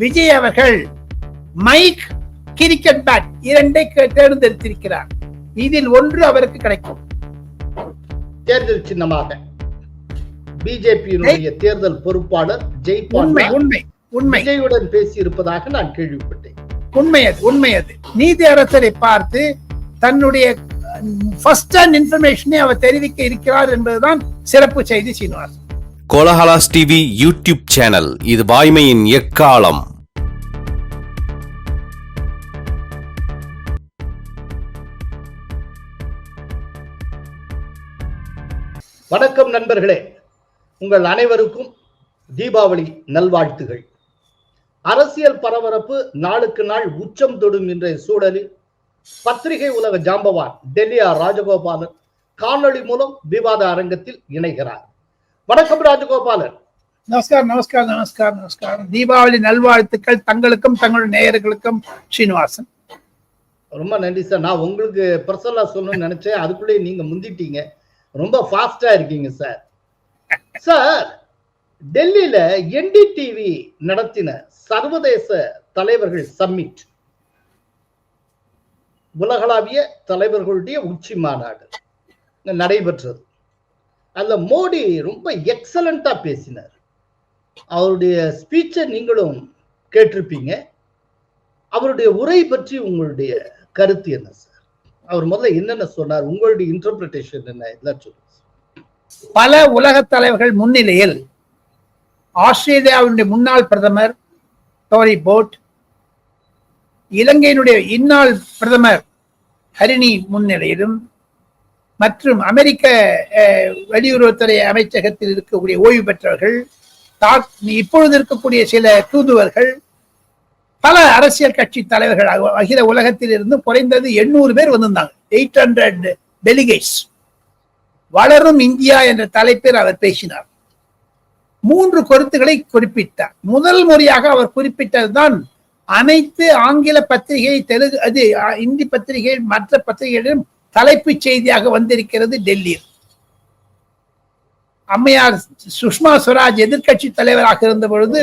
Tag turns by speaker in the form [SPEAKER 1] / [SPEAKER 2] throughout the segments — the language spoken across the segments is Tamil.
[SPEAKER 1] விஜய் அவர்கள் மைக் கிரிக்கெட் பேட் இரண்டை தேர்ந்தெடுத்திருக்கிறார். இதில் ஒன்று அவருக்கு கிடைக்கும்.
[SPEAKER 2] தேர்தல் சின்னமாக. பிஜேபியினுடைய தேர்தல் பொறுப்பாளர் ஜெய்
[SPEAKER 1] உண்மை உண்மை
[SPEAKER 2] விஜயுடன் பேசி இருப்பதாக நான் கேள்விப்பட்டேன்.
[SPEAKER 1] உண்மை அது உண்மை அது. நீதி அரசரை பார்த்து தன்னுடைய ஃபர்ஸ்ட் ஹேண்ட் இன்ஃபர்மேஷனை அவர் தெரிவிக்க இருக்கிறார் என்பதுதான் சிறப்பு செய்தி Srinivasan.
[SPEAKER 3] Kolahalas TV YouTube channel. இது வாய்மையின் எக்காலம்.
[SPEAKER 2] வணக்கம் நண்பர்களே. உங்கள் அனைவருக்கும் தீபாவளி நல்வாழ்த்துகள். அரசியல் பரபரப்பு நாளுக்கு நாள் உச்சம் தொடும் இன்றைய சூழலில் பத்திரிகை உலக ஜாம்பவான் டெல்லி ஆர் ராஜகோபாலன் காணொளி மூலம் விவாத அரங்கத்தில் இணைகிறார். வணக்கம் ராஜகோபாலன்.
[SPEAKER 1] நமஸ்காரம் நமஸ்காரம் நமஸ்காரம் நமஸ்காரம் தீபாவளி நல்வாழ்த்துக்கள் தங்களுக்கும் தங்களுடைய நேயர்களுக்கும் ஸ்ரீனிவாசன்.
[SPEAKER 2] ரொம்ப நன்றி சார். நான் உங்களுக்கு பர்சனலா சொல்லணும்னு நினைச்சேன். அதுக்குள்ளே நீங்க முந்திட்டீங்க. ரொம்ப ஃபாஸ்டா இருக்கீங்க சார். சார் டெல்லியில என்டிடிவி நடத்தின சர்வதேச தலைவர்கள் சம்மிட் உலகளாவிய தலைவர்களுடைய உச்சி மாநாடு நடைபெற்றது. அதுல மோடி ரொம்ப எக்ஸலண்டா பேசினார். அவருடைய ஸ்பீச்சை நீங்களும் கேட்டிருப்பீங்க. அவருடைய உரை பற்றி உங்களுடைய கருத்து என்ன சார் அவர் முதல்ல என்னென்ன சொன்னார்? உங்களுடைய இன்டர்பிரிட்டேஷன் என்ன? இதெல்லாம் சொல்லுங்க
[SPEAKER 1] பல உலக தலைவர்கள் முன்னிலையில் ஆஸ்திரேலியாவினுடைய முன்னாள் பிரதமர் டோரி போட் இலங்கையினுடைய இந்நாள் பிரதமர் ஹரிணி முன்னிலையிலும் மற்றும் அமெரிக்க வெளியுறவுத்துறை அமைச்சகத்தில் இருக்கக்கூடிய ஓய்வு பெற்றவர்கள் இப்பொழுது இருக்கக்கூடிய சில தூதுவர்கள் பல அரசியல் கட்சி தலைவர்கள் அகில உலகத்தில் இருந்து குறைந்தது எண்ணூறு பேர் வந்திருந்தாங்க. Eight hundred delegates. வளரும் இந்தியா என்ற தலைப்பில் அவர் பேசினார். மூன்று கருத்துக்களை குறிப்பிட்டார். முதல் முறையாக அவர் குறிப்பிட்டதுதான் அனைத்து ஆங்கில பத்திரிகை தெலுங்கு அது இந்தி பத்திரிகை மற்ற பத்திரிகைகளிலும் தலைப்புச் செய்தியாக வந்திருக்கிறது டெல்லியில் அம்மையார் சுஷ்மா சுவராஜ் எதிர்க்கட்சி தலைவராக இருந்த பொழுது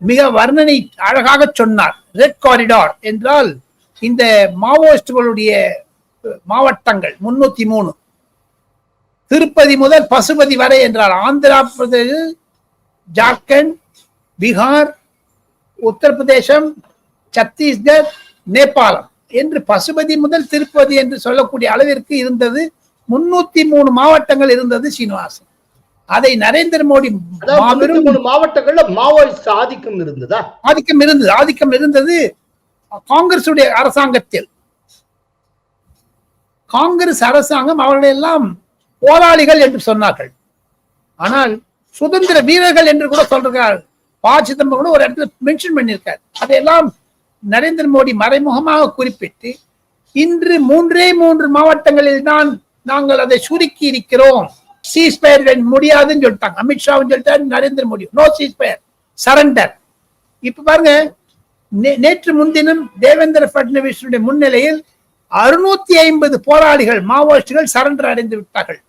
[SPEAKER 1] மிக வர்ணனை அழகாக சொன்னார். ரெட் காரிடார் என்றால் இந்த மாவோயிஸ்டுகளுடைய மாவட்டங்கள் முன்னூத்தி மூணு. திருப்பதி முதல் பசுபதி வரை என்றால் ஆந்திரா பிரதேஷ் ஜார்க்கண்ட் பீகார் உத்தரப்பிரதேசம் சத்தீஸ்கர் நேபாளம். என்று பசுபதி முதல் திருப்பதி என்று சொல்லக்கூடிய அளவிற்கு இருந்தது. முன்னூத்தி மூணு மாவட்டங்கள் இருந்தது சீனிவாசன். அதை நரேந்திர மோடி மாபெரும்
[SPEAKER 2] மாவட்டங்கள்ல மாவோயிஸ்ட் ஆதிக்கம் இருந்ததா?
[SPEAKER 1] ஆதிக்கம் இருந்தது. ஆதிக்கம் இருந்தது காங்கிரசுடைய அரசாங்கத்தில். காங்கிரஸ் அரசாங்கம் அவர்களை எல்லாம் போராளிகள் என்று சொன்னார்கள். ஆனால் சுதந்திர வீரர்கள் என்று கூட சொல்றார். ப. சிதம்பரம் கூட ஒரு இடத்துல மென்ஷன் பண்ணியிருக்கார். அதையெல்லாம் நரேந்திர மோடி மறைமுகமாக குறிப்பிட்டு இன்று மூன்றே மூன்று மாவட்டங்களில் தான் நாங்கள் அதை சுருக்கி இருக்கிறோம். சீஸ்பயர் முடியாதுன்னு சொல்லிட்டாங்க. அமித்ஷாவும் சொல்லிட்டாரு Narendra Modi. No ceasefire surrender இப்ப பாருங்க நேற்று முன்தினம் தேவேந்திர பட்னவிஸுடைய முன்னிலையில் அறுநூத்தி ஐம்பது போராளிகள் மாவோயிஸ்டுகள் சரண்டர் அடைந்து விட்டார்கள்.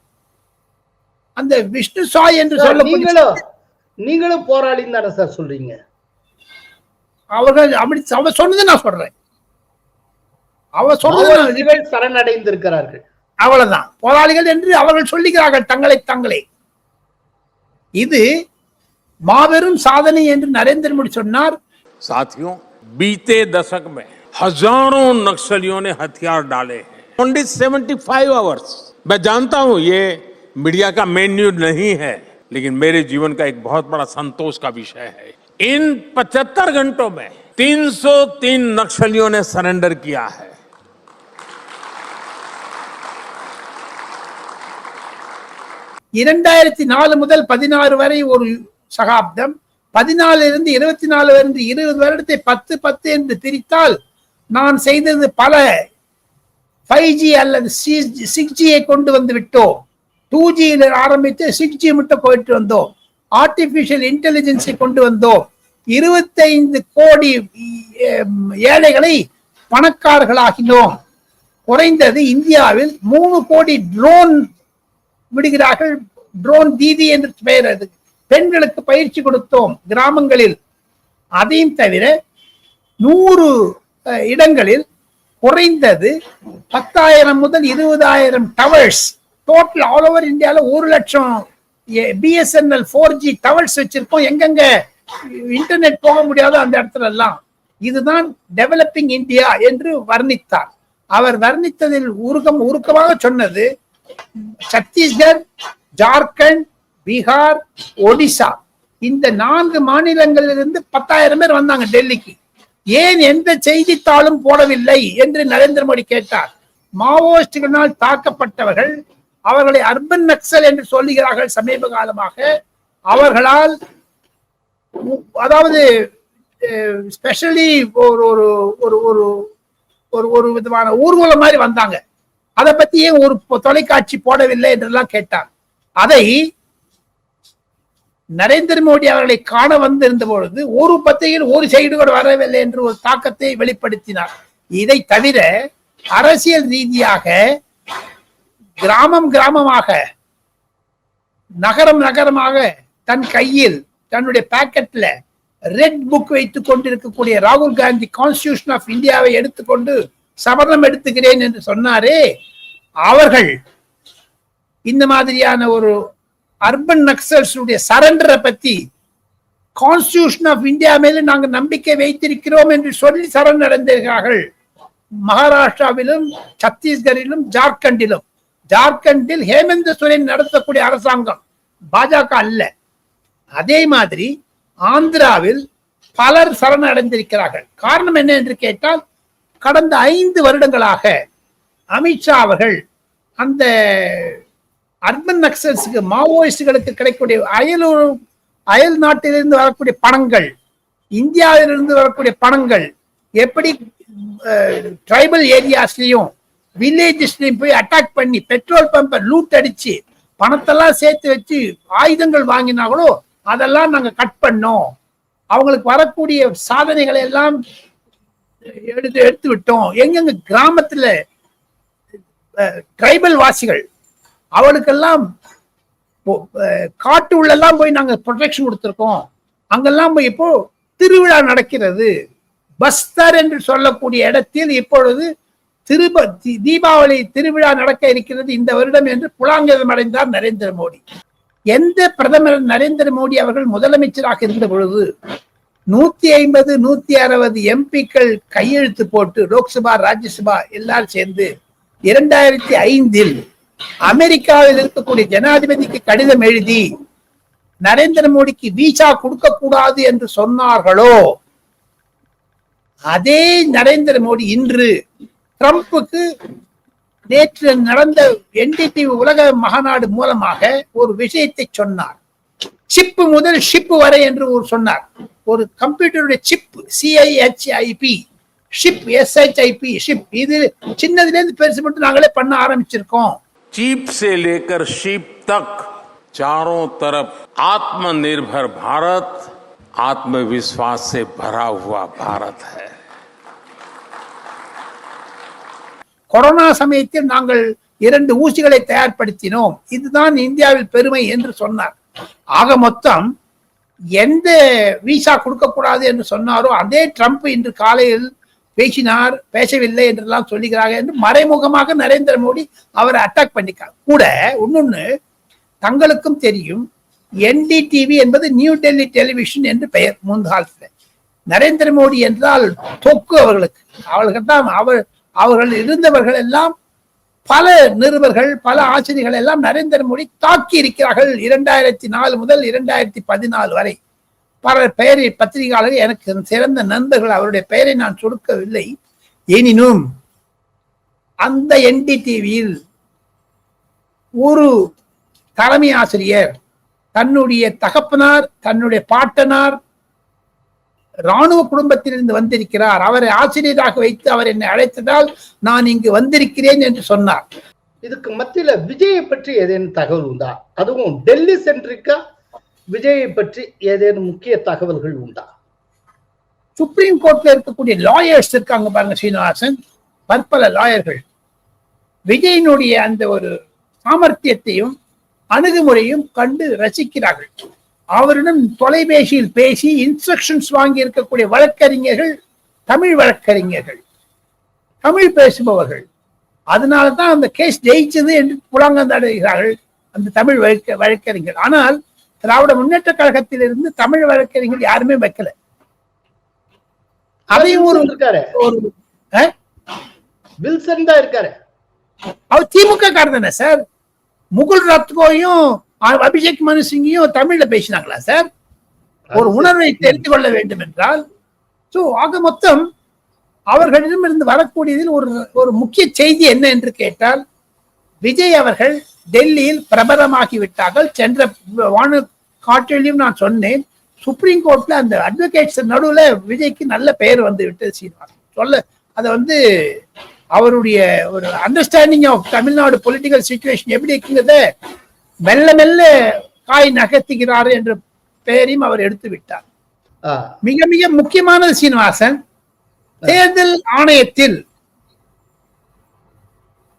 [SPEAKER 1] அந்த விஷ்ணு சாய் என்று சொல்லக்கூடிய
[SPEAKER 2] நீங்களும் நீங்களும் போராளின்னு தானே சார் சொல்றீங்க?
[SPEAKER 1] அவர்கள் அப்படி அவ சொன்னது நான் சொல்றேன் அவ சொன்னது நான்
[SPEAKER 2] மாவோயிஸ்டுகள் சரணடைந்திருக்கிறார்கள்
[SPEAKER 1] அவ்வளவுதான் போராளிகள் என்று அவர்கள் சொல்லுகிறார்கள் தங்களை தங்களே இது மாபெரும் சாதனை என்று நரேந்திர மோடி சொன்னார்
[SPEAKER 4] साथियों बीते दशक में हजारों नक्सलियों ने हथियार डाले हैं ओनली 75 आवर्स मैं जानता हूं ये मीडिया का मेन न्यूज नहीं है लेकिन मेरे जीवन का एक बहुत बड़ा संतोष का विषय है इन 75 घंटों में 303 नक्सलियों ने सरेंडर किया है
[SPEAKER 1] இரண்டாயிரத்தி நாலு முதல் பதினாறு வரை ஒரு சகாப்தம் பதினாலு இருந்து இருபத்தி நாலு இருந்து இருபது வருடத்தை பத்து பத்து என்று பிரித்தால் நான் செய்தது பல ஃபைவ் ஜி அல்லது சிக்ஸ் ஜியை கொண்டு வந்து விட்டோம் டூ ஜியில் ஆரம்பித்து சிக்ஸ் ஜி மட்டும் போயிட்டு வந்தோம் ஆர்டிபிஷியல் இன்டெலிஜென்ஸை கொண்டு வந்தோம். இருபத்தைந்து கோடி ஏழைகளை பணக்காரர்களாகினோம் குறைந்தது இந்தியாவில் மூணு கோடி ட்ரோன் விடுகிறார்கள். ட்ரோன் தீதி என்று பெயர் அது. பெண்களுக்கு பயிற்சி கொடுத்தோம் கிராமங்களில். அதையும் தவிர நூறு இடங்களில் குறைந்தது பத்தாயிரம் முதல் இருபதாயிரம் டவர்ஸ் டோட்டல் ஆல் ஓவர் இந்தியாவில் ஒரு லட்சம் பிஎஸ்என்எல் ஃபோர் ஜி டவர்ஸ் வச்சிருக்கோம். எங்கெங்க இன்டர்நெட் போக முடியாத அந்த இடத்துல எல்லாம் இதுதான் டெவலப்பிங் இந்தியா என்று வர்ணித்தார். அவர் வர்ணித்ததில் உருக்கம் உருக்கமாக சொன்னது சத்தீஸ்கர் ஜார்க்கண்ட் பீகார் ஒடிசா. இந்த நான்கு மாநிலங்களிலிருந்து பத்தாயிரம் பேர் வந்தாங்க டெல்லிக்கு. ஏன் எந்த செய்தித்தாளும் போடவில்லை என்று நரேந்திர மோடி கேட்டார். மாவோயிஸ்டுகளால் தாக்கப்பட்டவர்கள் அவர்களை அர்பன் நக்சல் என்று சொல்லுகிறார்கள் சமீப காலமாக. அவர்களால் அதாவது ஸ்பெஷலி ஒரு ஒரு ஒரு ஒரு ஒரு ஒரு விதமான ஊர்வலம் மாதிரி வந்தாங்க. அதை பத்தி ஏன் ஒரு தொலைக்காட்சி போடவில்லை என்றெல்லாம் கேட்டார். அதை நரேந்திர மோடி அவர்களை காண வந்திருந்த பொழுது ஒரு பத்திரிகையில் ஒரு செய்தி கூட வரவில்லை என்று ஒரு தாக்கத்தை வெளிப்படுத்தினார். இதை தவிர அரசியல் ரீதியாக கிராமம் கிராமமாக நகரம் நகரமாக தன் கையில் தன்னுடைய பாக்கெட்ல ரெட் புக் வைத்துக் கொண்டிருக்கக்கூடிய ராகுல் காந்தி கான்ஸ்டியூஷன் ஆஃப் இந்தியாவை எடுத்துக்கொண்டு சபதம் எடுத்துக்கிறேன் என்று சொன்னாரே அவர்கள் இந்த மாதிரியான ஒரு அர்பன் நக்சல்ஸுடைய சரண்டரை பத்தி கான்ஸ்டியூஷன் ஆஃப் இந்தியா மேல நாங்க நம்பிக்கை வைத்திருக்கிறோம் என்று சொல்லி சரண் அடைந்திருக்கிறார்கள். மகாராஷ்டிராவிலும் சத்தீஸ்கரிலும் ஜார்க்கண்டிலும். ஜார்க்கண்டில் ஹேமந்த சோரன் நடத்தக்கூடிய அரசாங்கம் பாஜக அல்ல. அதே மாதிரி ஆந்திராவில் பலர் சரணடைந்திருக்கிறார்கள். காரணம் என்ன என்று கேட்டால் கடந்த ஐந்து வருடங்களாக அமித்ஷா அவர்கள் அந்த அர்பன் நக்சல்ஸுக்கு மாவோயிஸ்டுகளுக்கு கிடைக்கக்கூடிய அயலூர் அயல் நாட்டிலிருந்து வரக்கூடிய பணங்கள் இந்தியாவிலிருந்து வரக்கூடிய பணங்கள் எப்படி ட்ரைபல் ஏரியாஸ்லையும் வில்லேஜஸ்லயும் போய் அட்டாக் பண்ணி பெட்ரோல் பம்பை லூட் அடிச்சு பணத்தெல்லாம் சேர்த்து வச்சு ஆயுதங்கள் வாங்கினாங்களோ அதெல்லாம் நாங்க கட் பண்ணோம். அவங்களுக்கு வரக்கூடிய சாதனைகளை எல்லாம் எடுத்து எடுத்து விட்டோம். எங்கெங்க கிராமத்துல ட்ரைபல் வாசிகள் அவளுக்கெல்லாம் காட்டு உள்ளெல்லாம் போய் நாங்க ப்ரொடெக்ஷன் கொடுத்துருக்கோம். அங்கெல்லாம் போய் இப்போ திருவிழா நடக்கிறது. பஸ்தர் என்று சொல்லக்கூடிய இடத்தில் இப்பொழுது திருப தீபாவளி திருவிழா நடக்க இருக்கிறது இந்த வருடம் என்று புலாங்கதம் அடைந்தார் நரேந்திர மோடி. எந்த பிரதமர் நரேந்திர மோடி அவர்கள் முதலமைச்சராக இருந்த பொழுது நூத்தி ஐம்பது நூத்தி அறுபது எம்பிக்கள் கையெழுத்து போட்டு லோக்சபா ராஜ்யசபா எல்லாரும் சேர்ந்து இரண்டாயிரத்தி ஐந்தில் அமெரிக்காவில் இருக்கக்கூடிய ஜனாதிபதிக்கு கடிதம் எழுதி நரேந்திர மோடிக்கு விசா கொடுக்க கூடாது என்று சொன்னார்களோ அதே நரேந்திர மோடி இன்று ட்ரம்புக்கு நேற்று நடந்த என்டிடி உலக மகாநாடு மூலமாக ஒரு விஷயத்தை சொன்னார் சிப்பு முதல் ஷிப் வரை என்று ஒரு சொன்னார் ஒரு கம்ப்யூட்டருடைய chip C H I P ship S H I P ship இது சின்னதுல இருந்து பெருசு மட்டும் நாங்களே பண்ண ஆரம்பிச்சிருக்கோம்
[SPEAKER 4] चीप से लेकर शीप तक चारों तरफ आत्मनिर्भर भारत आत्मविश्वास से भरा हुआ भारत है
[SPEAKER 1] கொரோனா சமயத்தில் நாங்கள் இரண்டு ஊசிகளை தயார்படுத்தினோம். இதுதான் இந்தியாவில் பெருமை என்று சொன்னார். ஆக மொத்தம் எந்த விசா கொடுக்கக்கூடாது என்று சொன்னாரோ அதே ட்ரம்ப் இன்று காலையில் பேசினார் பேசவில்லை என்றெல்லாம் சொல்லுகிறார்கள் என்று மறைமுகமாக நரேந்திர மோடி அவரை அட்டாக் பண்ணிக்கார். கூட இன்னொன்னு தங்களுக்கும் தெரியும் என்டிடிவி என்பது நியூ டெல்லி டெலிவிஷன் என்று பெயர் முன்காலத்தில் நரேந்திர மோடி என்றால் தொக்கு அவர்களுக்கு. அவர்கள்தான் அவர் அவர்கள் இருந்தவர்கள் எல்லாம் பல நிருபர்கள் பல ஆசிரியர்கள் எல்லாம் நரேந்திர மோடி தாக்கி இருக்கிறார்கள் இரண்டாயிரத்தி நாலு முதல் இரண்டாயிரத்தி பதினாலு வரை. பல பெயரை பத்திரிகையாளர்கள் எனக்கு சிறந்த நண்பர்கள் அவருடைய பெயரை நான் சுருக்கவில்லை எனினும் அந்த என்டிடிவியில் ஒரு தலைமை ஆசிரியர் தன்னுடைய தகப்பனார் தன்னுடைய பாட்டனார் ராணுவ குடும்பத்திலிருந்து வந்திருக்கிறார். அவரை ஆசிரியராக வைத்து அவர் என்னை அழைத்ததால் நான் இங்கு வந்திருக்கிறேன் என்று சொன்னார்.
[SPEAKER 2] இதுக்கு மத்தியில விஜயை பற்றி ஏதேனும் தகவல் உண்டா? அதுவும் டெல்லி சென்ட்ரிக்கா விஜயை பற்றி ஏதேனும் முக்கிய தகவல்கள் உண்டா?
[SPEAKER 1] சுப்ரீம் கோர்ட்ல இருக்கக்கூடிய லாயர்ஸ் இருக்காங்க பாருங்க சீனிவாசன். பற்பல லாயர்கள் விஜயனுடைய அந்த ஒரு சாமர்த்தியத்தையும் அணுகுமுறையும் கண்டு ரசிக்கிறார்கள். அவரிடம் தொலைபேசியில் பேசி இன்ஸ்ட்ரக்ஷன்ஸ் வாங்கி இருக்கக்கூடிய வழக்கறிஞர்கள் தமிழ் வழக்கறிஞர்கள் தமிழ் பேசுபவர்கள். அதனால தான் அந்த கேஸ் ஜெயிச்சது என்று புலங்கந்தடைகிறார்கள் அந்த தமிழ் வழக்க வழக்கறிஞர் ஆனால் திராவிட முன்னேற்ற கழகத்திலிருந்து தமிழ் வழக்கறிஞர்கள் யாருமே வைக்கல. அதையும் ஒரு?
[SPEAKER 2] வில்சன் தான் இருக்காரு.
[SPEAKER 1] அவர் திமுக காரர் தானே சார்? முகுல் ரத்கோயும் அபிஷேக் மனு சிங்கையும் தமிழ்ல பேசினாங்களா சார்? ஒரு உணர்வை தெரிந்து கொள்ள வேண்டும் என்றால் சோ ஆக மொத்தம் அவர்களிடமிருந்து வரக்கூடியதில் ஒரு ஒரு முக்கிய செய்தி என்ன என்று கேட்டால் விஜய் அவர்கள் டெல்லியில் பிரபலமாகி விட்டார்கள் சென்ற வான காற்றிலையும் நான் சொன்னேன். சுப்ரீம் கோர்ட்ல அந்த அட்வொகேட்ஸ் நடுவுல விஜய்க்கு நல்ல பெயர் வந்து விட்டது சீனிவாசன் சொல்ல அதை வந்து அவருடைய ஒரு understanding of Tamil Nadu political situation எப்படி இருக்குங்கிறத மெல்ல மெல்ல காய் நகர்த்துகிறார் என்ற பெயரையும் அவர் எடுத்து விட்டார். மிக மிக முக்கியமானது சீனிவாசன். தேர்தல் ஆணையத்தில்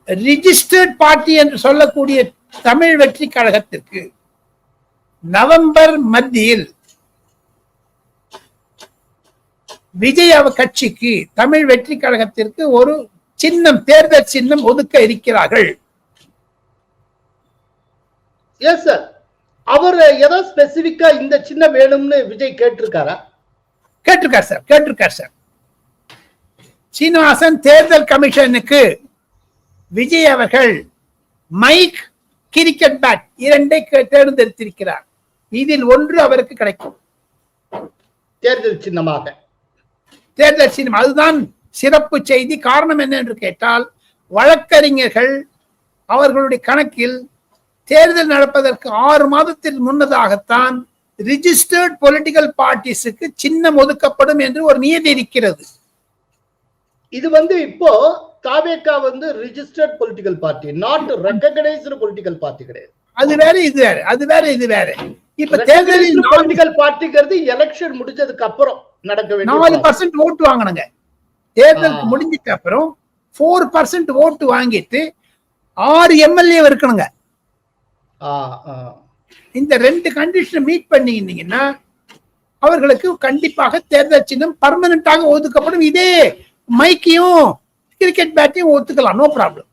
[SPEAKER 1] ரிஜிஸ்டர்ட் பார்ட்டி என்று சொல்லக்கூடிய தமிழ் வெற்றி கழகத்திற்கு நவம்பர் மத்தியில் விஜய் அவ கட்சிக்கு தமிழ் வெற்றி கழகத்திற்கு ஒரு சின்னம் தேர்தல் சின்னம் ஒதுக்க இருக்கிறார்கள்.
[SPEAKER 2] எஸ் சார் அவர் ஏதோ ஸ்பெசிபிக்கா இந்த சின்ன வேணும்னு விஜய் கேட்டிருக்காரா?
[SPEAKER 1] கேட்டிருக்கார் சார் கேட்டிருக்கார் சார் சீனிவாசன் தேர்தல் கமிஷனுக்கு விஜய் அவர்கள் மைக் கிரிக்கெட் பேட் இரண்டை தேர்ந்தெடுத்திருக்கிறார். இதில் ஒன்று அவருக்கு கிடைக்கும்.
[SPEAKER 2] தேர்தல் சின்னமாக.
[SPEAKER 1] தேர்தல் சின்னம். அதுதான் சிறப்பு செய்தி. காரணம் என்ன என்று கேட்டால் வழக்கறிஞர்கள் அவர்களுடைய கணக்கில் தேர்தல் நடப்பதற்கு ஆறு மாதத்தில் முன்னதாகத்தான் ரிஜிஸ்டர்ட் பொலிட்டிக்கல் பார்ட்டிஸுக்கு சின்னம் ஒதுக்கப்படும் என்று ஒரு நியதி இருக்கிறது.
[SPEAKER 2] இது வந்து இப்போ தாவேகா வந்து registered political party not recognised political party கிடையாது.
[SPEAKER 1] அது வேற இது வேற அது வேற இது வேற. இப்ப தேர்தலில் நாலு-
[SPEAKER 2] பொலிட்டிக்கல் பார்ட்டிங்கிறது எலெக்ஷன் முடிஞ்சதுக்கு அப்புறம் நடக்க
[SPEAKER 1] நாலு
[SPEAKER 2] வேண்டிய
[SPEAKER 1] பர்சன்ட் ஓட்டு வாங்கினுங்க. தேர்தலுக்கு
[SPEAKER 2] ஆ.
[SPEAKER 1] முடிஞ்சதுக்கு அப்புறம் ஃபோர் பர்சன்ட் ஓட்டு வாங்கிட்டு ஆறு எம்எல்ஏ இருக்கணுங்க. இந்த ரெண்டு கண்டிஷனை மீட் பண்ணியிருந்தீங்கன்னா அவர்களுக்கு கண்டிப்பாக தேர்தல் சின்னம் பர்மனண்டாக ஒதுக்கப்படும். இதே மைக்கையும் கிரிக்கெட் பேட்டையும் ஒத்துக்கலாம் நோ ப்ராப்ளம்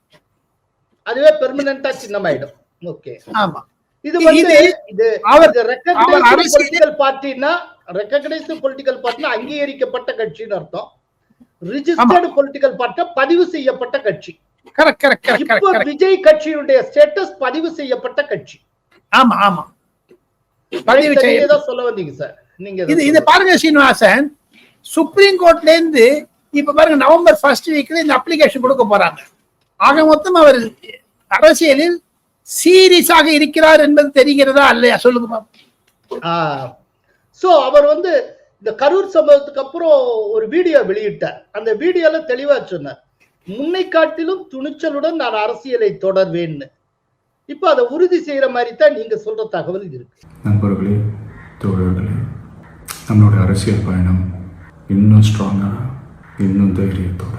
[SPEAKER 2] அதுவே பெர்மனண்டா சின்னமாயிடும். ஓகே
[SPEAKER 1] ஆமா.
[SPEAKER 2] இது வந்து
[SPEAKER 1] இது அவர்
[SPEAKER 2] ரெக்கக்னைஸ்டு பொலிட்டிக்கல் பார்ட்டினா ரெக்கக்னைஸ்டு பொலிட்டிக்கல் பார்ட்டினா அங்கீகரிக்கப்பட்ட கட்சின்னு அர்த்தம். ரிஜிஸ்டர்டு பொலிட்டிக்கல் பார்ட்டி பதிவு செய்யப்பட்ட கட்சி. விஜய் கட்சியுடைய ஸ்டேட்டஸ் பதிவு செய்யப்பட்ட கட்சி.
[SPEAKER 1] ஆமா ஆமா. பதிவு
[SPEAKER 2] நீங்க
[SPEAKER 1] செய்ய
[SPEAKER 2] ஏதோ சொல்ல வந்தீங்க சார் நீங்க
[SPEAKER 1] இது. பாருங்க சீனிவாசன். சுப்ரீம் கோர்ட்ல இருந்து இப்ப பாருங்க நவம்பர் ஃபர்ஸ்ட் வீக்ல இந்த அப்ளிகேஷன் கொடுக்க போறாங்க. ஆக மொத்தம் அவர் அரசியலில் சீரியஸாக இருக்கிறார் என்பது தெரிகிறதா இல்லையா? சொல்லுங்க.
[SPEAKER 2] சோ அவர் வந்து இந்த கரூர் சம்பவத்துக்கு அப்புறம் ஒரு வீடியோ வெளியிட்டார். அந்த வீடியோல தெளிவா சொன்னார். முன்னை காட்டிலும் துணிச்சலுடன் நான் அரசியலை தொடர்வேன்னு இப்ப அதை உறுதி செய்யற மாதிரி தான் நீங்க சொல்ற தகவல் இருக்கு.
[SPEAKER 5] நண்பர்களே தோழர்களே நம்மளுடைய அரசியல் பயணம் இன்னும் ஸ்ட்ராங்காக இன்னும் தைரியத்தோட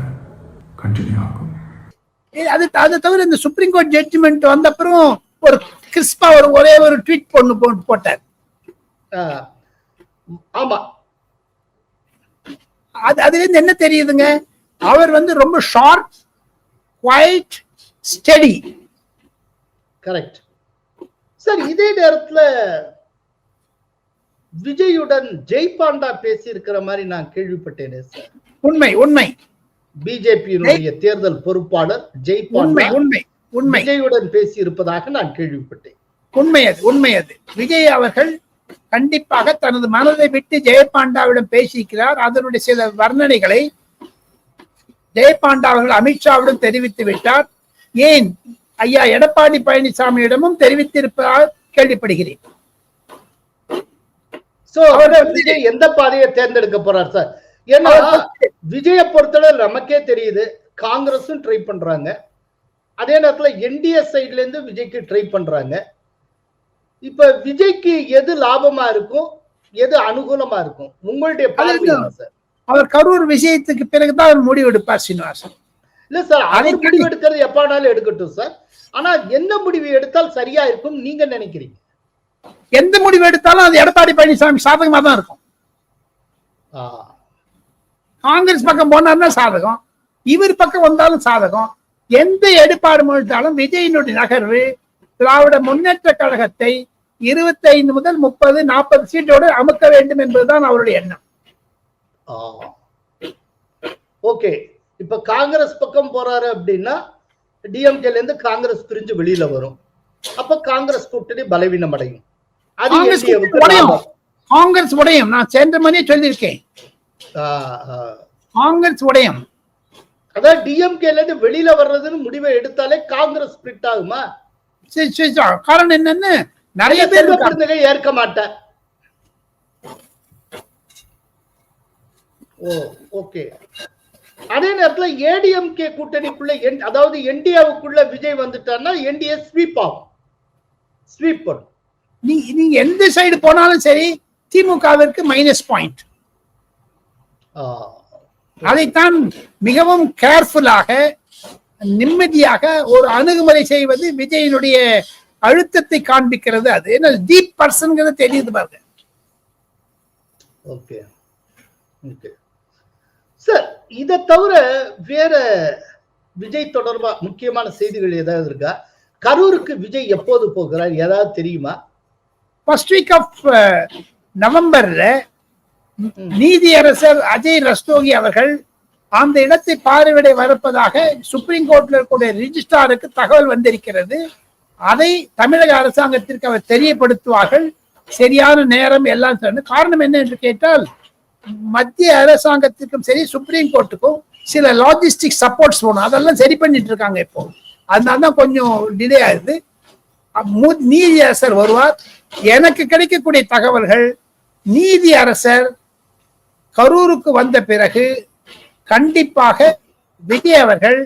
[SPEAKER 5] கண்டினியூ ஆகும்.
[SPEAKER 1] அது அது தவிர இந்த சுப்ரீம் கோர்ட் ஜட்ஜ்மெண்ட் வந்த அப்புறம் ஒரு கிறிஸ்பா ஒரு ஒரே ஒரு ட்வீட் பொண்ணு போ- போட்டார்.
[SPEAKER 2] ஆஹ் ஆமா.
[SPEAKER 1] அது அதுல இருந்து என்ன தெரியுதுங்க? அவர் வந்து ரொம்ப short quiet steady
[SPEAKER 2] correct sir இதே நேரத்துல விஜயுடன் ஜெய் பாண்டா பேசி இருக்கிற மாதிரி நான் கேள்விப்பட்டேனே சார்
[SPEAKER 1] உண்மை உண்மை.
[SPEAKER 2] பிஜேபியினுடைய தேர்தல் பொறுப்பாளர் ஜெய்
[SPEAKER 1] உண்மை
[SPEAKER 2] பாண்டா
[SPEAKER 1] உண்மை உண்மை.
[SPEAKER 2] விஜயுடன் பேசி இருப்பதாக நான் கேள்விப்பட்டேன்.
[SPEAKER 1] உண்மை அது உண்மை அது விஜய் அவர்கள் கண்டிப்பாக தனது மனதை விட்டு ஜெயபாண்டாவிடம் பேசியிருக்கிறார். அதனுடைய சில வர்ணனைகளை ஜெயபாண்டா அவர்கள் அமித்ஷாவிடம் தெரிவித்து விட்டார். ஏன்? ஐயா எடப்பாடி பழனிசாமியிடமும் தெரிவித்திருப்பதாக கேள்விப்படுகிறேன்.
[SPEAKER 2] எந்த பாதையை தேர்ந்தெடுக்க போறார் சார் ஏன்னா விஜய பொறுத்தளவு நமக்கே தெரியுது காங்கிரஸும் ட்ரை பண்றாங்க. அதே நேரத்துல என்டிஏ சைடுல இருந்து விஜய்க்கு ட்ரை பண்றாங்க. இப்ப விஜய்க்கு எது லாபமா இருக்கும் எது அனுகூலமா இருக்கும்? உங்களுடைய பார்வை சார்
[SPEAKER 1] அவர் கரூர் விஷயத்துக்கு பிறகுதான் அவர் முடிவெடுப்பார் சீனிவாசன்.
[SPEAKER 2] இல்ல சார் அவர் முடிவு எடுக்கிறது எப்பானாலும் எடுக்கட்டும் சார். ஆனா எந்த முடிவு எடுத்தால் சரியா இருக்கும் நீங்க நினைக்கிறீங்க?
[SPEAKER 1] எந்த முடிவு எடுத்தாலும் அது எடப்பாடி பழனிசாமி சாதகமா தான் இருக்கும் காங்கிரஸ் பக்கம் போனார்னா சாதகம். இவர் பக்கம் வந்தாலும் சாதகம். எந்த எடுப்பாடு எடுத்தாலும் விஜயினுடைய நகர்வு திராவிட முன்னேற்ற கழகத்தை 25 முதல் முப்பது நாற்பது சீட்டோடு அமுக்க வேண்டும் என்பதுதான் அவருடைய எண்ணம்.
[SPEAKER 2] ஓகே. இப்ப காங்கிரஸ் பக்கம் போறாரு அப்படின்னா டிஎம்கேல இருந்து காங்கிரஸ் பிரிஞ்சு வெளியில வரும். அப்ப காங்கிரஸ் கூட்டணி பலவீனம் அடையும்.
[SPEAKER 1] காங்கிரஸ் உடையும். நான் சென்ற மணியே சொல்லியிருக்கேன். காங்கிரஸ் உடையும்.
[SPEAKER 2] அதான் டிஎம்கேல இருந்து வெளியில வர்றதுன்னு முடிவை எடுத்தாலே காங்கிரஸ் ஸ்பிரிட் ஆகுமா?
[SPEAKER 1] சரி, சரி. காரணம் என்னன்னு நிறைய பேர்
[SPEAKER 2] ஏற்க மாட்டேன். ஓ ஓகே அதே நேரத்துல ஏடிஎம்கே கூட்டணிக்குள்ள அதாவது என்டிஏவுக்குள்ள விஜய் வந்துட்டான்னா என்டிஏ ஸ்வீப் ஆகும். ஸ்வீப் பண்ணும்.
[SPEAKER 1] நீ நீங்க எந்த சைடு போனாலும் சரி திமுகவிற்கு மைனஸ் பாயிண்ட் அதைத்தான் மிகவும் கேர்ஃபுல்லாக நிம்மதியாக ஒரு அணுகுமுறை செய்வது விஜயனுடைய அழுத்தத்தை காண்பிக்கிறது. அது ஏன்னா டீப் பர்சன்கிறது தெரியுது பாருங்க.
[SPEAKER 2] ஓகே ஓகே சார் இதை தவிர வேற விஜய் தொடர்பா முக்கியமான செய்திகள் ஏதாவது இருக்கா? கரூருக்கு விஜய் எப்போது போகிறார்? ஏதாவது தெரியுமா?
[SPEAKER 1] ஃபர்ஸ்ட் வீக் ஆஃப் நவம்பர்ல நீதியரசர் அஜய் ரஸ்தோகி அவர்கள் அந்த இடத்தை பார்வையிட வரப்பதாக சுப்ரீம் கோர்ட்ல இருக்கக்கூடிய ரிஜிஸ்ட்ராருக்கு தகவல் வந்திருக்கிறது. அதை தமிழக அரசாங்கத்திற்கு அவர் தெரியப்படுத்துவார்கள். சரியான நேரம் எல்லாம் காரணம் என்ன என்று கேட்டால் மத்திய அரசாங்கத்திற்கும் சரி சுப்ரீம் கோர்ட்டுக்கும் சில லாஜிஸ்டிக் சப்போர்ட்ஸ் போகணும் அதெல்லாம் சரி பண்ணிட்டு இருக்காங்க இப்போ. அதனால தான் கொஞ்சம் டிலே ஆகுது. நீதி அரசர் வருவார். எனக்கு கிடைக்கக்கூடிய தகவல்கள் நீதி அரசர் கரூருக்கு வந்த பிறகு கண்டிப்பாக விஜய் அவர்கள்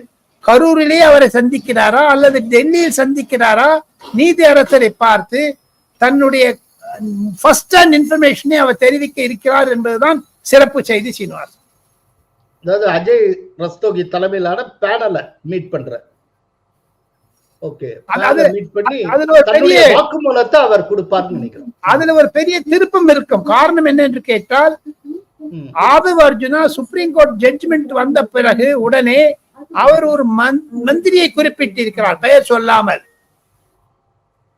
[SPEAKER 1] கரூரிலே அவரை சந்திக்கிறாரா அல்லது டெல்லியில் சந்திக்கிறாரா? நீதி அரசரை பார்த்து தன்னுடைய ஃபர்ஸ்ட் ஹேண்ட் இன்ஃபர்மேஷனை அவர் தெரிவிக்க இருக்கிறார் என்பதுதான் சிறப்பு செய்தி சீனிவாஸ்.
[SPEAKER 2] அதாவது அஜய் ரஸ்தோகி தலைமையிலான பேனலை மீட் பண்ற. ஓகே வாக்குமூலத்தை அவர் கொடுப்பார்னு நினைக்கிறேன்.
[SPEAKER 1] அதுல ஒரு பெரிய திருப்பம் இருக்கும். காரணம் என்ன என்று கேட்டால். Aadhav Arjuna supreme court judgement வந்த பிறகு உடனே அவர் ஒரு மந்- மந்திரியை குறிப்பிட்டிருக்கிறார். பெயர் சொல்லாமல்.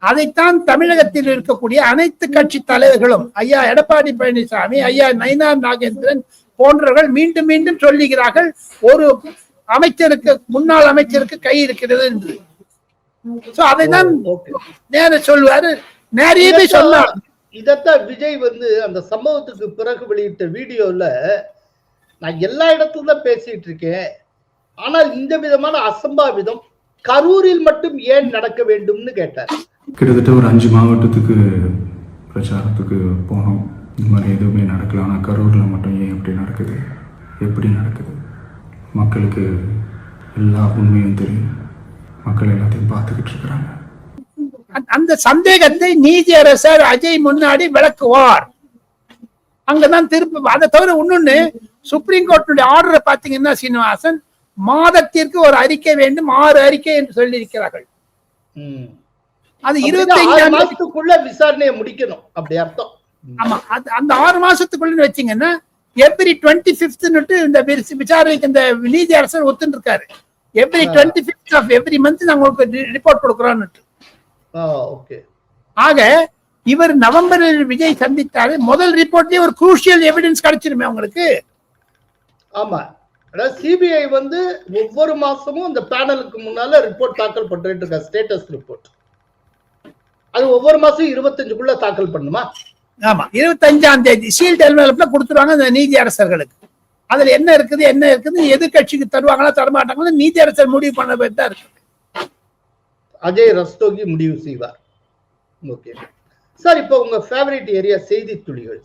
[SPEAKER 1] அதைத்தான் தமிழகத்தில் இருக்கக்கூடிய அனைத்து கட்சி தலைவர்களும் ஐயா எடப்பாடி பழனிசாமி ஐயா நயினார் நாகேந்திரன் போன்றவர்கள் மீண்டும் மீண்டும் சொல்லுகிறார்கள் ஒரு அமைச்சருக்கு முன்னாள் அமைச்சருக்கு கை இருக்கிறது என்று. சோ அதைதான்
[SPEAKER 2] ஓகே
[SPEAKER 1] நேர சொல்வாரு. நேரையவே சொன்னார்.
[SPEAKER 2] இதத்தான் விஜய் வந்து அந்த சம்பவத்துக்கு பிறகு வெளியிட்ட வீடியோல நான் எல்லா இடத்துல தான் பேசிட்டு இருக்கேன். ஆனால் இந்த விதமான அசம்பாவிதம் கரூரில் மட்டும் ஏன் நடக்க வேண்டும்னு கேட்டார்.
[SPEAKER 5] கிட்டத்தட்ட ஒரு அஞ்சு மாவட்டத்துக்கு பிரச்சாரத்துக்கு போனோம். இந்த மாதிரி எதுவுமே நடக்கல. ஆனால் கரூரில் மட்டும் ஏன் இப்படி நடக்குது? எப்படி நடக்குது? மக்களுக்கு எல்லா உண்மையும் தெரியும். மக்கள் எல்லாத்தையும் பார்த்துக்கிட்டு இருக்கிறாங்க.
[SPEAKER 1] அந்த- அந்த சந்தேகத்தை நீதி அரசர் அஜய் முன்னாடி விளக்குவார். அங்கதான் திரும்ப அதை தவிர இன்னொன்னு சுப்ரீம் கோர்ட்டுடைய ஆர்டரை பாத்தீங்கன்னா சீனிவாசன் மாதத்திற்கு ஒரு அறிக்கை வேண்டும் ஆறு அறிக்கை என்று சொல்லியிருக்கிறார்கள்.
[SPEAKER 2] ம்.
[SPEAKER 1] அது இருபத்தி தேதி
[SPEAKER 2] மாசத்துக்குள்ள விசாரணையை முடிக்கணும் அப்படி அர்த்தம்.
[SPEAKER 1] ஆமா அது- அந்த ஆறு மாசத்துக்குள்ள வச்சீங்கன்னா எவ்ரி டுவெண்ட்டி பிப்த் இந்த விசாரணைக்கு இந்த நீதி அரசர் ஒத்துன்னு இருக்காரு every twenty fifth of every month நாங்க உங்களுக்கு ரிப்போர்ட் கொடுக்குறோம்னு
[SPEAKER 2] ஆ ஓகே.
[SPEAKER 1] ஆக இவர் நவம்பரில் விஜய் சந்தித்தாரு. முதல் ரிப்போர்ட்லயே ஒரு குரூஷியல் எவிடன்ஸ் கிடைச்சிருமே உங்களுக்கு
[SPEAKER 2] ஆமா. அதாவது சிபிஐ வந்து ஒவ்வொரு மாசமும் இந்த பேனலுக்கு முன்னால ரிப்போர்ட் தாக்கல் பண்ணிட்டு இருக்கா ஸ்டேட்டஸ் ரிப்போர்ட் அது ஒவ்வொரு மாசம் இருபத்தஞ்சுக்குள்ள தாக்கல் பண்ணுமா?
[SPEAKER 1] ஆமா இருபத்தஞ்சாம் தேதி சீல்ட் என்வலப்ல கொடுத்துருவாங்க அந்த நீதி அரசர்களுக்கு. அதுல என்ன இருக்குது என்ன இருக்குது எதிர்கட்சிக்கு தருவாங்களா தரமாட்டாங்களா நீதி அரசர் முடிவு பண்ண தான் இருக்கு.
[SPEAKER 2] அஜய் ரஸ்தோகி முடிவு செய்வார். ஓகே. சார் இப்போ உங்க ஃபேவரட் ஏரியா செய்தி துளிகள்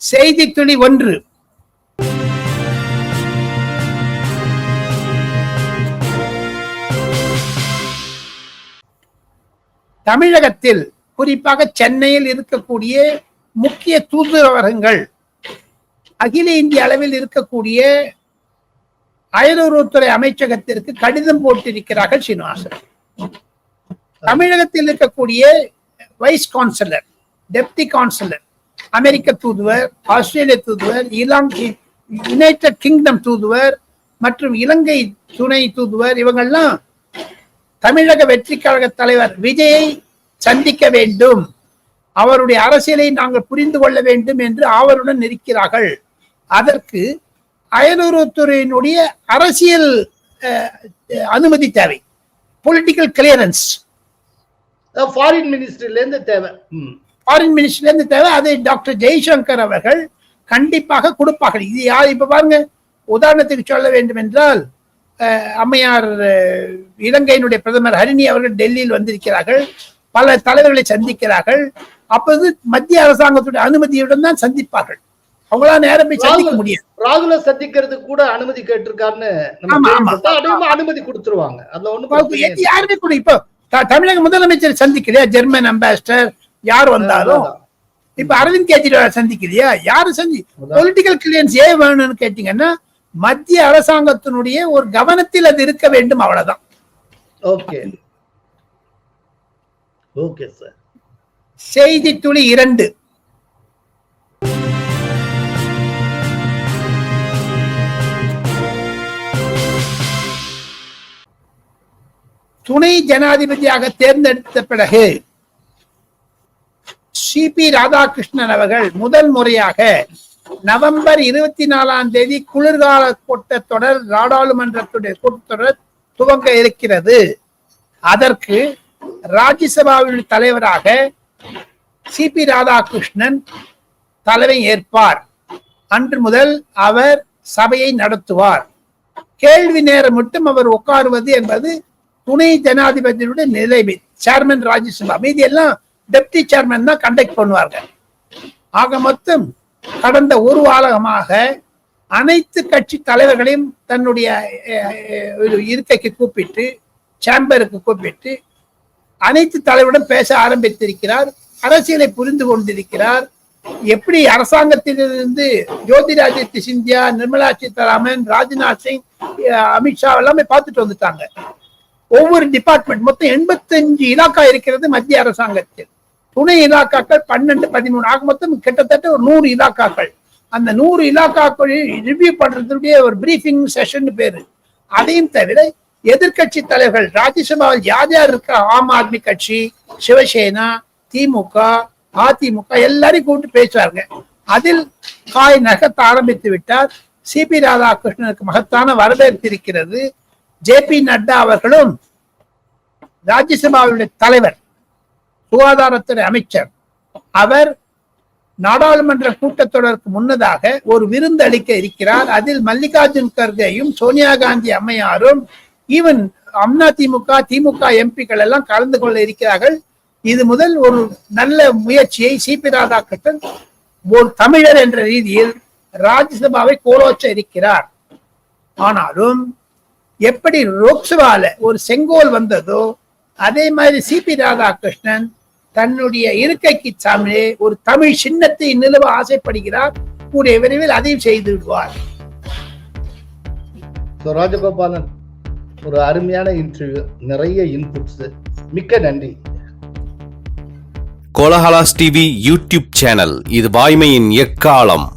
[SPEAKER 1] செய்தி துளி ஒன்று. தமிழகத்தில் குறிப்பாக சென்னையில் இருக்கக்கூடிய முக்கிய தூதரகங்கள் அகில இந்திய அளவில் இருக்கக்கூடிய அயலுறவுத்துறை அமைச்சகத்திற்கு கடிதம் போட்டிருக்கிறார்கள் சீனிவாசன். தமிழகத்தில் இருக்கக்கூடிய வைஸ் கான்சலர் டெப்டி கான்சலர் அமெரிக்க தூதுவர் ஆஸ்திரேலிய தூதுவர் இலங்கை யுனைடெட் கிங்டம் தூதுவர் மற்றும் இலங்கை துணை தூதுவர் இவங்கெல்லாம் தமிழக வெற்றி கழக தலைவர் விஜயை சந்திக்க வேண்டும். அவருடைய அரசியலை நாங்கள் புரிந்து கொள்ள வேண்டும் என்று ஆவலுடன் இருக்கிறார்கள். அதற்கு அயலுறவுத்துறையினுடைய அரசியல் அனுமதி தேவை. பொலிட்டிக்கல் கிளியரன்ஸ்
[SPEAKER 2] ஃபாரின் மினிஸ்ட்ரில இருந்து தேவை.
[SPEAKER 1] ஃபாரின் மினிஸ்டர்ல இருந்து தேவை. அதை டாக்டர் ஜெய்சங்கர் அவர்கள் கண்டிப்பாக கொடுப்பார்கள். இது யார்? இப்ப பாருங்க உதாரணத்துக்கு சொல்ல வேண்டும் என்றால் அம்மையார் இலங்கையினுடைய பிரதமர் ஹரிணி அவர்கள் டெல்லியில் வந்திருக்கிறார்கள். பல தலைவர்களை சந்திக்கிறார்கள். அப்போது மத்திய அரசாங்கத்துடைய அனுமதியுடன் தான் சந்திப்பார்கள். அவங்களா நேரம் போய் சந்திக்க முடியாது.
[SPEAKER 2] ராகுல சந்திக்கிறதுக்கு கூட அனுமதி கேட்டிருக்காருன்னு அனுமதி கொடுத்துருவாங்க. அதுல இல்லை.
[SPEAKER 1] யாருமே கூட இப்போ தமிழக முதலமைச்சர் சந்திக்கலையா? ஜெர்மன் அம்பாசிடர் யார் வந்தாலும். இப்ப அரவிந்த் கெஜ்ரிவால் சந்திக்கலையா? யாரு சந்தி பொலிட்டிக்கல் கிளியன்ஸ் ஏன் வேணும்னு கேட்டீங்கன்னா மத்திய அரசாங்கத்தினுடைய ஒரு கவனத்தில் அது இருக்க வேண்டும் அவ்வளவுதான்.
[SPEAKER 2] ஓகே. ஓகே சார்
[SPEAKER 1] செய்தி துளி இரண்டு. துணை ஜனாதிபதியாக தேர்ந்தெடுத்த பிறகு சிபி ராதாகிருஷ்ணன் அவர்கள் முதல் முறையாக நவம்பர் இருபத்தி நாலாம் தேதி குளிர்கால கூட்டத்தொடர் நாடாளுமன்றத்துடைய கூட்டத்தொடர் துவங்க இருக்கிறது. அதற்கு ராஜ்யசபாவின் தலைவராக சி. பி. ராதாகிருஷ்ணன் தலைமை ஏற்பார். அன்று முதல் அவர் சபையை நடத்துவார். கேள்வி நேரம் மட்டும் அவர் உட்காருவது என்பது துணை ஜனாதிபதியுடைய நிலைமை சேர்மன் ராஜ்யசபா. மீதி எல்லாம் டெப்டி சேர்மன் தான் கண்டக்ட் பண்ணுவார்கள். ஆக மொத்தம் கடந்த ஒரு வாரமாக அனைத்து கட்சி தலைவர்களையும் தன்னுடைய இருக்கைக்கு கூப்பிட்டு சேம்பருக்கு கூப்பிட்டு அனைத்து தலைவரிடம் பேச ஆரம்பித்திருக்கிறார் அரசியலை புரிந்து கொண்டிருக்கிறார். எப்படி அரசாங்கத்திலிருந்து ஜோதிராதித்ய சிந்தியா நிர்மலா சீதாராமன் ராஜ்நாத் சிங் அமித்ஷா எல்லாமே பார்த்துட்டு வந்துட்டாங்க. ஒவ்வொரு டிபார்ட்மெண்ட் மொத்தம் எண்பத்தஞ்சு இலாக்கா இருக்கிறது மத்திய அரசாங்கத்தில். துணை இலாக்காக்கள் பன்னெண்டு பதிமூணு. ஆக மொத்தம் கிட்டத்தட்ட ஒரு நூறு இலாக்காக்கள். அந்த நூறு இலாக்காக்கள் ரிவ்யூ பண்றதுடைய ஒரு பிரீஃபிங் செஷன் பேரு. அதையும் தவிர எதிர்கட்சி தலைவர்கள் ராஜ்யசபாவில் யார் யார் இருக்கா? ஆம் ஆத்மி கட்சி சிவசேனா திமுக அதிமுக எல்லாரையும் கூப்பிட்டு பேசுவாருங்க. அதில் காய் நகர்த்த ஆரம்பித்து விட்டார். சி பி ராதாகிருஷ்ணனுக்கு மகத்தான வரவேற்பு இருக்கிறது. ஜே பி நட்டா அவர்களும் ராஜ்யசபாவுடைய தலைவர். சுகாதாரத்துறை அமைச்சர். அவர் நாடாளுமன்ற கூட்டத்தொடருக்கு முன்னதாக ஒரு விருந்து அளிக்க இருக்கிறார். அதில் மல்லிகார்ஜுன் கர்கேயும் சோனியா காந்தி அம்மையாரும் ஈவன் அம்னா திமுக திமுக எம்பிக்கள் எல்லாம் கலந்து கொள்ள இருக்கிறார்கள். இது முதல் ஒரு நல்ல முயற்சியை சிபி ராதாகிருஷ்ணன் ஒரு தமிழர் என்ற ரீதியில் ராஜ்யசபாவை கோலோச்ச இருக்கிறார். ஆனாலும் எப்படி லோக்சபால ஒரு செங்கோல் வந்ததோ அதே மாதிரி சிபி ராதாகிருஷ்ணன் தன்னுடைய இருக்கைக்கு சாமியே ஒரு தமிழ் சின்னத்தை நிறுவ ஆசைப்படுகிறார் கூடிய விரைவில் அதையும் செய்து விடுவார்.
[SPEAKER 2] ராஜகோபாலன் ஒரு அருமையான இன்டர்வியூ நிறைய இன்புட்ஸ் மிக்க நன்றி.
[SPEAKER 3] கோலஹலாஸ் டிவி யூடியூப் சேனல் இது வாய்மையின் எக்காலம்.